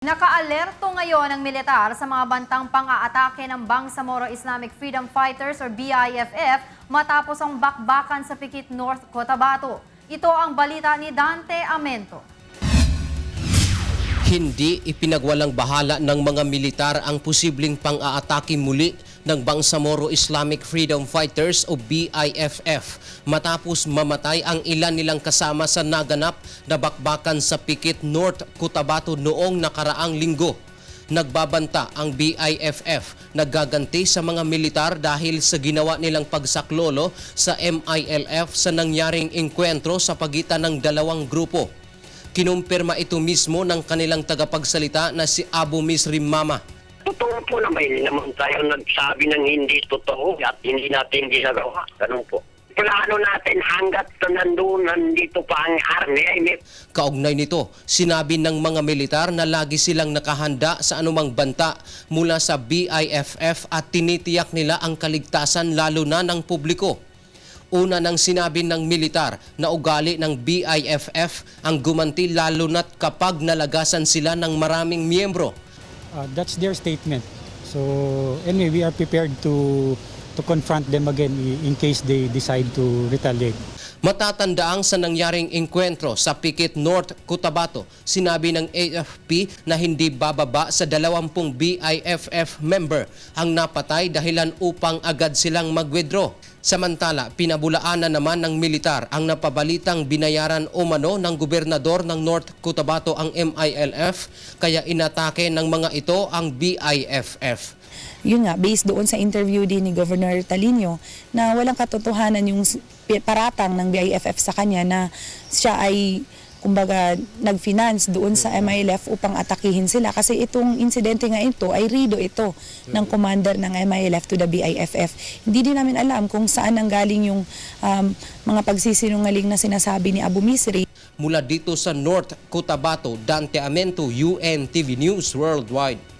Nakaalerto ngayon ang militar sa mga bantang pang-aatake ng Bangsamoro Islamic Freedom Fighters or BIFF matapos ang bakbakan sa Pikit North Cotabato. Ito ang balita ni Dante Amento. Hindi ipinagwalang bahala ng mga militar ang posibleng pang-aatake muli ng Bangsamoro Islamic Freedom Fighters o BIFF matapos mamatay ang ilan nilang kasama sa naganap na bakbakan sa Pikit North Cotabato noong nakaraang linggo. Nagbabanta ang BIFF naggaganti sa mga militar dahil sa ginawa nilang pagsaklolo sa MILF sa nangyaring engkwentro sa pagitan ng dalawang grupo. Kinumpirma ito mismo ng kanilang tagapagsalita na si Abu Misri Mama. Totoo po na may naman tayo nagsabi ng hindi totoo at hindi natin ginagawa. Ganun po. Plano natin hanggat nandun, nandito pa ang army ay may Kaugnay nito, sinabi ng mga militar na lagi silang nakahanda sa anumang banta mula sa BIFF at tinitiyak nila ang kaligtasan lalo na ng publiko. Una nang sinabi ng militar na ugali ng BIFF ang gumanti lalo na't kapag nalagasan sila ng maraming miyembro. Uh, that's their statement. So anyway, we are prepared to to confront them again in case they decide to retaliate. Matatandaang sa nangyaring engkwentro sa Pikit North Cotabato, sinabi ng AFP na hindi bababa sa 20 BIFF member ang napatay dahilan upang agad silang mag-withdraw. Samantala, pinabulaanan naman ng militar ang napabalitang binayaran umano ng gobernador ng North Cotabato ang MILF kaya inatake ng mga ito ang BIFF. yun nga, based doon sa interview din ni Governor Talino na walang katotohanan yung paratang ng BIFF sa kanya na siya ay kumbaga nag-finance doon sa MILF upang atakihin sila kasi itong insidente nga ito ay rido ito ng commander ng MILF to the BIFF. Hindi din namin alam kung saan nanggaling yung um, mga pagsisinungaling na sinasabi ni Abu Misri. Mula dito sa North Cotabato, Dante Amento, UNTV News Worldwide.